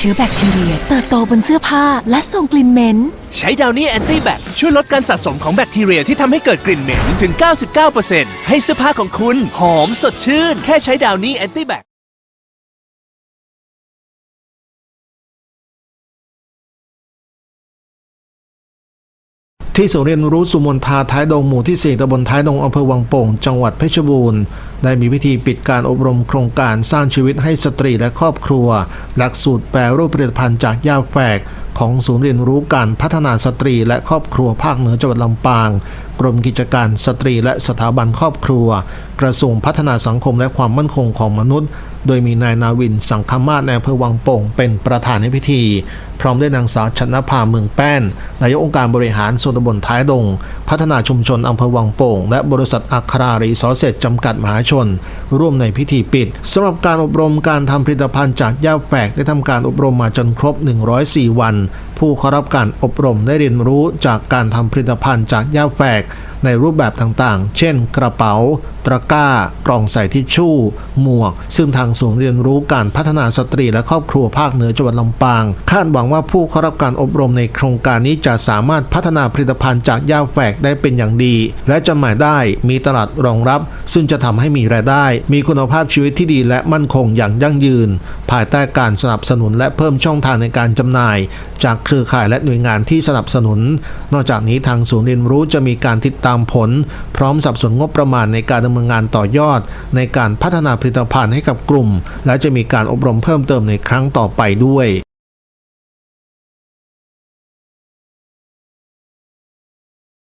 เชื้อแบคทีเรีย เติบโตบนเสื้อผ้าและส่งกลิ่นเหม็น ใช้ดาวนี่แอนตี้แบคช่วยลดการสะสมของแบคทีเรียที่ทำให้เกิดกลิ่นเหม็นถึง 99%ให้เสื้อผ้าของคุณหอมสดชื่น แค่ใช้ดาวนี่แอนตี้แบคที่ศูนย์เรียนรู้สุมนทาท้ายดงหมู่ที่ 4ตำบลท้ายดงอำเภอวังโป่ง จังหวัดเพชรบูรณ์ ได้มีพิธีปิดการอบรมโครงการสร้างชีวิตให้สตรีและครอบครัว หลักสูตรแปรรูปผลิตภัณฑ์จากหญ้าแฝกของศูนย์เรียนรู้การพัฒนาสตรีและครอบครัวภาคเหนือจังหวัดลำปาง กรมกิจการสตรีและสถาบันครอบครัว กระทรวงพัฒนาสังคมและความมั่นคงของมนุษย์ โดยมีนายนาวินสังคมาศในอำเภอวังโป่งเป็นประธานในพิธี พร้อมด้วยนางสาวชนภาเมืองแป้น นายกองค์การบริหารส่วนตำบลท้ายดง พัฒนาชุมชนอำเภอวังโป่ง และบริษัทอัครารีซอสเซจจำกัดมหาชน ร่วมในพิธีปิดสำหรับการอบรมการทำผลิตภัณฑ์จากหญ้าแฝกได้ทำการอบรมมาจนครบ 104 วัน ผู้เข้ารับการอบรมได้เรียนรู้จากการทำผลิตภัณฑ์จากหญ้าแฝกในรูปแบบต่างๆ เช่น กระเป๋า ตะกร้ากล่องใส่ทิชชู่ หมวก ซึ่งทางศูนย์เรียนรู้การพัฒนาสตรีและครอบครัวภาคเหนือจังหวัดลำปาง คาดหวังว่าผู้เข้ารับการอบรมในโครงการนี้จะสามารถพัฒนาผลิตภัณฑ์จากหญ้าแฝกได้เป็นอย่างดี และจำหน่ายได้มีตลาดรองรับ ซึ่งจะทำให้มีรายได้ มีคุณภาพชีวิตที่ดีและมั่นคงอย่างยั่งยืน ภายใต้การสนับสนุนและเพิ่มช่องทางในการจำหน่าย จากเครือข่ายและหน่วยงานที่สนับสนุน นอกจากนี้ทางศูนย์เรียนรู้จะมีการติดตามผล พร้อมสับสนงบประมาณในการดำเนินงานต่อยอด ในการพัฒนาผลิตภัณฑ์ให้กับกลุ่ม และจะมีการอบรมเพิ่มเติมในครั้งต่อไปด้วย